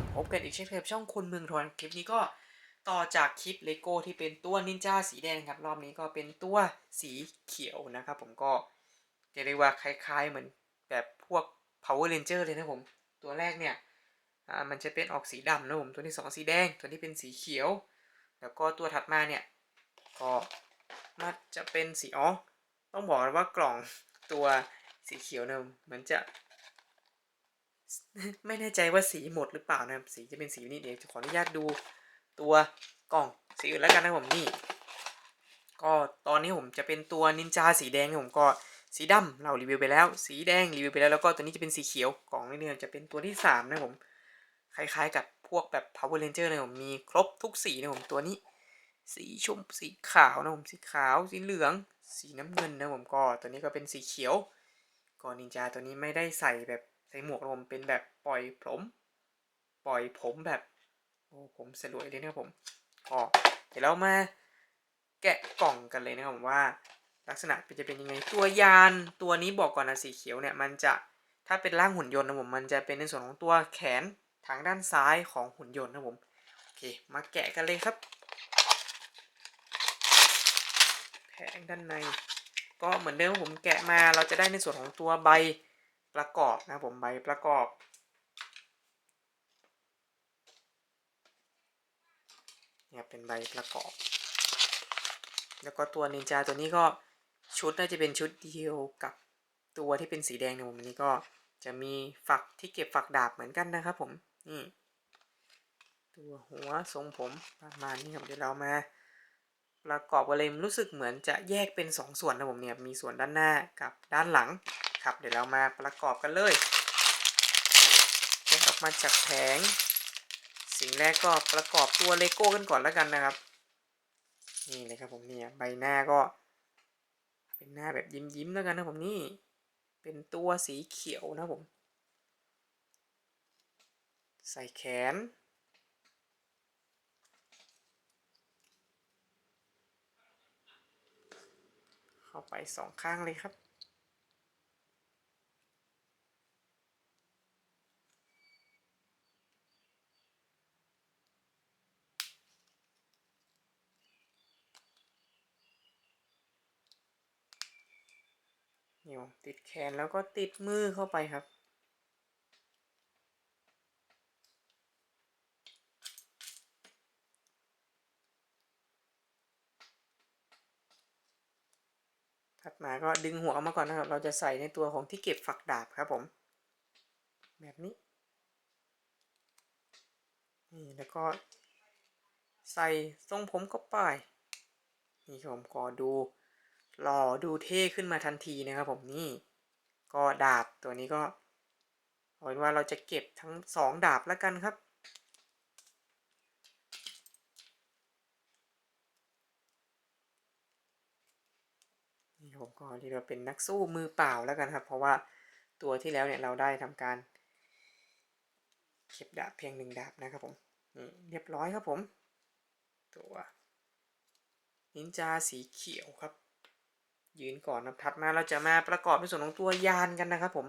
ผมพบกันอีกเช่นเคยช่องคนเมืองทอนคลิปนี้ก็ต่อจากคลิปเลโก้ที่เป็นตัวนินจาสีแดงครับ รอบนี้ก็เป็นตัวสีเขียวนะครับ ผมก็จะเรียกว่าคล้ายๆ เหมือนแบบพวก Power Ranger เลยนะผม ตัวแรกเนี่ยมันจะเป็นออกสีดำนะผม ตัวที่สองสีแดง ตัวที่เป็นสีเขียว แล้วก็ตัวถัดมาเนี่ย ก็น่าจะเป็นสีอ๋อต้องบอกว่ากล่องตัวสีเขียวเนี่ยมือนจะ ไม่แน่ใจว่าสีหมดหรือเปล่านะครับสีจะเป็นสีนี้เดี๋ยวจะขออนุญาตดูตัวกล่องสีอื่นแล้วกันนะผมนี่ ก็ตอนนี้ผมจะเป็นตัวนินจาสีแดงนะผมก็สีดำเรารีวิวไปแล้ว สีแดงรีวิวไปแล้วแล้วก็ตัวนี้จะเป็นสีเขียวกล่องนี้เนี่ยจะเป็นตัวที่สามนะผมคล้ายๆกับพวกแบบ Power Ranger นะผมมีครบทุกสีนะผมตัวนี้ สีชมสีขาวนะผมสีขาวสีเหลือง สีน้ำเงินนะผมก็ตัวนี้ก็เป็นสีเขียวก็นินจาตัวนี้ไม่ได้ใส่แบบ ใส่หมวกนะผมเป็นแบบปล่อยผม ปล่อยผมแบบโอ้ผมสลวยเลยนะครับผมก็เดี๋ยวเรามาแกะกล่องกันเลยนะครับผมว่า ลักษณะจะเป็นยังไง ตัวยานตัวนี้บอกก่อนนะสีเขียวเนี่ยมันจะถ้าเป็นร่างหุ่นยนต์นะผมมันจะเป็นในส่วนของตัวแขนทางด้านซ้ายของหุ่นยนต์นะผมโอเคมาแกะกันเลยครับแผงด้านใน ก็เหมือนเดิมผมแกะมาเราจะได้ในส่วนของตัวใบ ประกอบนะผมใบประกอบ เนี่ยเป็นใบประกอบ แล้วก็ตัวนินจาตัวนี้ก็ชุดน่าจะเป็นชุดเดียวกับตัวที่เป็นสีแดงนะผมอันนี้ก็จะมีฝักที่เก็บฝักดาบเหมือนกันนะครับผม นี่ตัวหัวทรงผมประมาณนี้ครับเดี๋ยวเรามาประกอบกันเลยรู้สึกเหมือนจะแยกเป็น 2 ส่วนนะผมเนี่ยมีส่วนด้านหน้ากับด้านหลัง ครับ เดี๋ยวเรามาประกอบกันเลยแกะออกมาจากแผง สิ่งแรกก็ประกอบตัวเลโก้กันก่อนแล้วกันนะครับ นี่เลยครับผมเนี่ยใบหน้าก็ เป็นหน้าแบบยิ้มยิ้มๆแล้วกันนะผมนี่ เป็นตัวสีเขียวนะผม ใส่แขนเข้าไปสองข้างเลยครับ นี่ผมติดแขนแล้วก็ติดมือเข้าไปครับ ถัดมาก็ดึงหัวออกมาก่อนนะครับ เราจะใส่ในตัวของที่เก็บฝักดาบครับผม แบบนี้นี่แล้วก็ใส่ทรงผมเข้าไปนี่ผมก็ดู หล่อดูเท่ขึ้นมาทันทีนะครับผมนี่ ก็ดาบตัวนี้ก็เอาเป็นว่าเราจะเก็บทั้งสองดาบแล้วกันครับ นี่ผมก็ที่เราเป็นนักสู้มือเปล่าแล้วกันครับ เพราะว่าตัวที่แล้วเนี่ยเราได้ทำการ เก็บดาบเพียงหนึ่งดาบนะครับผมนี่เรียบร้อยครับผม ตัวนินจาสีเขียวครับ ยืนก่อนนะถัดมาเราจะมาประกอบในส่วนของตัวยานกันนะครับผม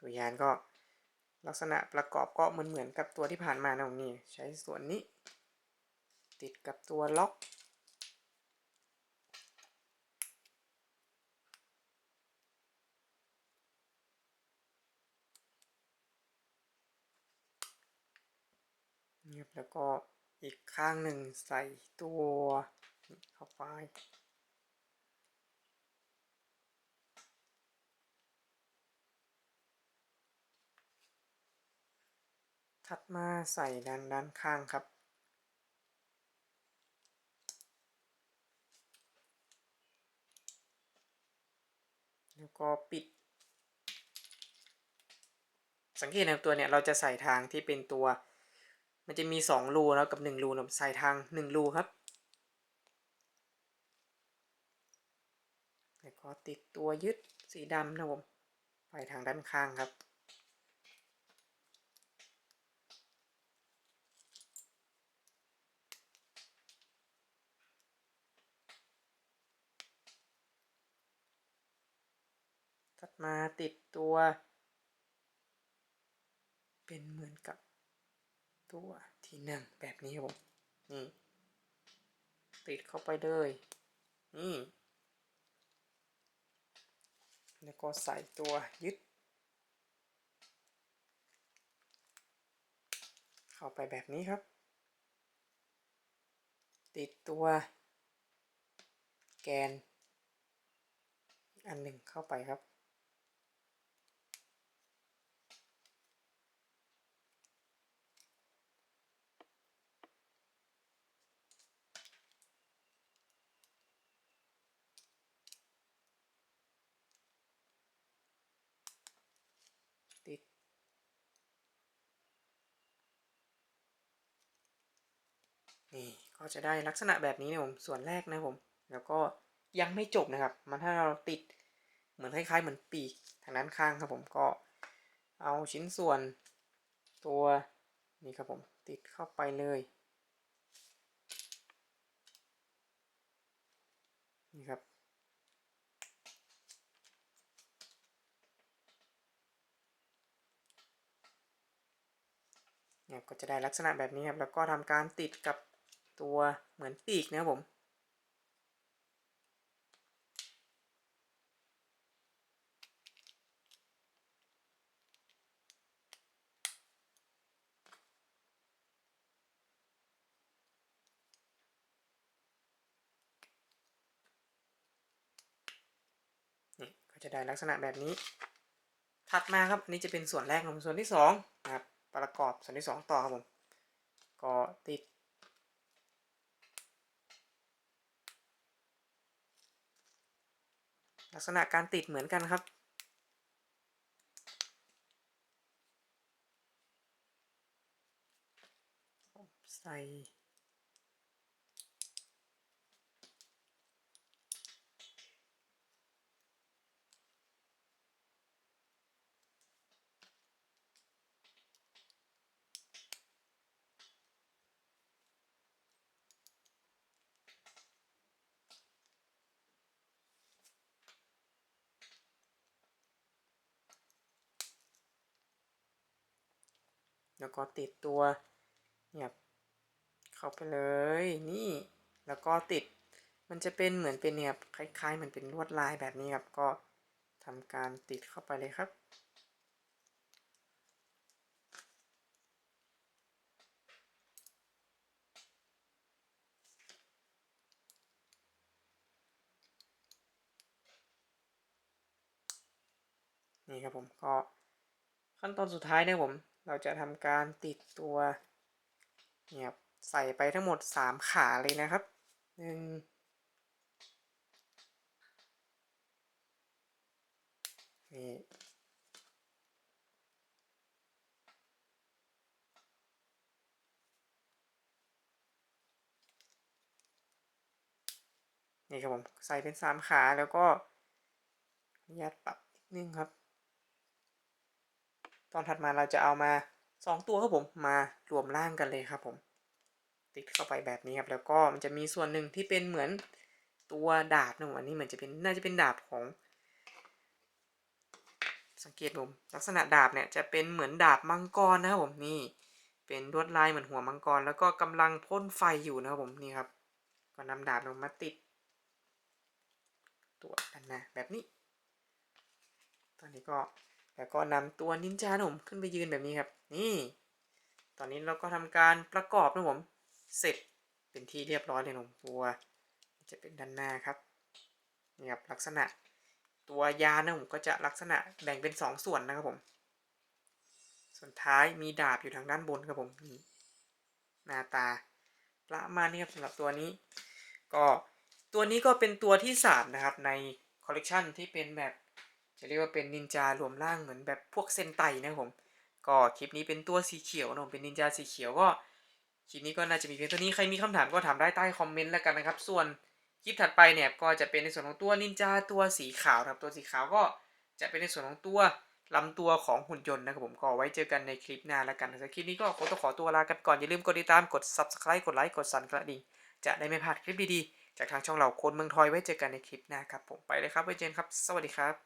ตัวยานก็ลักษณะประกอบก็เหมือนเหมือนกับตัวที่ผ่านมานะผมนี่ใช้ส่วนนี้ ติดกับตัวล็อก เงียบแล้วก็ อีกข้างหนึ่งใส่ตัวเข้าไป ถัดมาใส่ด้านด้านข้างครับแล้วก็ปิด สังเกตนะตัวเนี่ยเราจะใส่ทางที่เป็นตัว มันจะมีสองรูแล้วกับหนึ่งรูนะใส่ทางหนึ่งรูครับแล้วก็ติดตัวยึดสีดำนะผมไปทางด้านข้างครับถัดมาติดตัว เป็นเหมือนกับ ตัวที่นั่งแบบนี้ครับผมนี่ติดเข้าไปเลยนี่แล้วก็ใส่ตัวยึด เข้าไปแบบนี้ครับ ติดตัวแกน อันหนึ่งเข้าไปครับ ติด นี่ก็จะได้ลักษณะแบบนี้นะผมส่วนแรกนะผม แล้วก็ยังไม่จบนะครับ มันถ้าเราติดเหมือนคล้ายๆ เหมือนปีกทางด้านข้างครับผมก็เอาชิ้นส่วนตัวนี่ครับผมติดเข้าไปเลยนี่ครับเนี่ยก็จะได้ลักษณะแบบนี้ครับ แล้วก็ทำการติดกับ ตัวเหมือนปีกนะครับผมนี่ก็จะได้ลักษณะแบบนี้ ถัดมาครับอันนี้จะเป็นส่วนแรกของส่วนที่สองนะครับประกอบส่วนที่สองต่อครับผม ก็ติด ลักษณะการติดเหมือนกันครับ ใส่ แล้วก็ติดตัวเนี่ยเข้าไปเลยนี่แล้วก็ติดมันจะเป็นเหมือนเป็นเนี่ยคล้ายๆเหมือนเป็นลวดลายแบบนี้ครับก็ทำการติดเข้าไปเลยครับ นี่ครับผมก็ขั้นตอนสุดท้ายนี่ยผม เราจะทำการติดตัวเนี่ยครับใส่ไปทั้งหมด 3 ขาเลยนะครับหนึ่งนี่นี่ครับผม ใส่เป็น3ขาแล้วก็อนุญาตปรับนิดนึงครับ อนถัดมาเราจะเอามา 2 ตัวครับผมมารวมร่างกันเลยครับผม ติดเข้าไปแบบนี้ครับแล้วก็มันจะมีส่วนหนึ่งที่เป็นเหมือนตัวดาบนะผมอันนี้เหมือนจะเป็นน่าจะเป็นดาบของ สังเกตผมลักษณะดาบเนี่ยจะเป็นเหมือนดาบมังกรนะครับผมนี่เป็นลวดลายเหมือนหัวมังกร แล้วก็กำลังพ่นไฟอยู่นะครับผมนี่ครับ ก็นำดาบลงมาติด ตัวด้านน้าแบบนี้ ตอนนี้ก็ แล้วก็นำตัวนินจานะผมขึ้นไปยืนแบบนี้ครับ นี่ ตอนนี้เราก็ทำการประกอบนะผม เสร็จเป็นที่เรียบร้อยเลยนะผมตัว จะเป็นด้านหน้าครับ นี่ครับลักษณะตัวยานนะผมก็จะลักษณะแบ่งเป็นสองส่วนนะครับผม ส่วนท้ายมีดาบอยู่ทางด้านบนครับผมนี่หน้าตาประมาณนี้ครับสำหรับตัวนี้ ก็ตัวนี้ก็เป็นตัวที่สามนะครับในคอลเลกชันที่เป็นแบบ จะเรียกว่าเป็นนินจารวมร่างเหมือนแบบพวกเซนไตนะครับผม ก็คลิปนี้เป็นตัวสีเขียวนะผมเป็นนินจาสีเขียวก็คลิปนี้ก็น่าจะมีเพียงเท่านี้ใครมีคำถามก็ถามได้ใต้คอมเมนต์แล้วกันนะครับ ส่วนคลิปถัดไปเนี่ยก็จะเป็นในส่วนของตัวนินจาตัวสีขาวครับตัวสีขาวก็จะเป็นในส่วนของตัวลำตัวของหุ่นยนต์นะครับผมก็ไว้เจอกันในคลิปหน้าแล้วกันสำหรับคลิปนี้ก็ขอต้องขอตัวลากันก่อน อย่าลืมกดติดตามกด subscribe กดไลค์กดสั่นกระดิ่งจะได้ไม่พลาดคลิปดีๆ จากทางช่องเราคนเมืองทอยไว้เจอกันในคลิปหน้าครับผมไปเลยครับไว้เจอกันครับ สวัสดีครับ